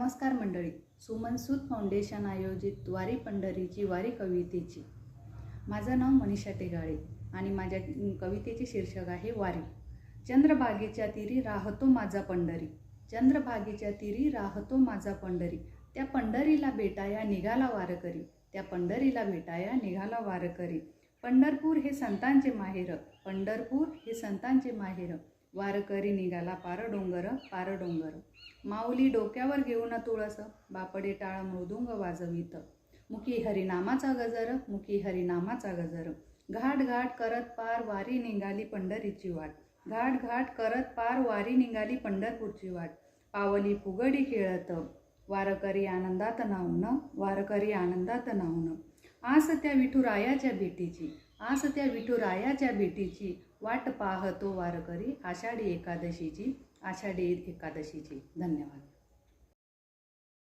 नमस्कार सुमन सूत फाउंडेशन आयोजित वारी पंढरीची वारी कवितेची. माझं नाव मनीषा टेगाळे आणि माझ्या कवितेचे शीर्षक आहे वारी. चंद्रभागेच्या तिरी राहतो माझा पंढरी. चंद्रभागेच्या तिरी राहतो माझा पंढरी. त्या पंढरीला भेटाया निघाला वारकरी. त्या पंढरीला भेटाया निघाला वारकरी. पंढरपूर हे संतांचे माहेर. पंढरपूर हे संतांचे माहेर. वारकरी निघाला पार डोंगर पार डोंगर. माऊली डोक्यावर घेऊन तुळस बापडे टाळ मृदुंग वाजवित. मुखी हरिनामाचा गजर मुखी हरिनामाचा गजर. घाट घाट करत पार वारी निघाली पंढरीची वाट. घाट घाट करत पार वारी निघाली पंढरपूरची वाट. पावली फुगडी खेळत. वारकरी आनंदात नाहून वारकरी आनंदात नाहून. आस त्या विठुरायाच्या भेटीची आस त्या विठुरायाच्या भेटीची वाट पाहतो वारकरी आषाढी एकादशीची आषाढी एकादशीची. धन्यवाद.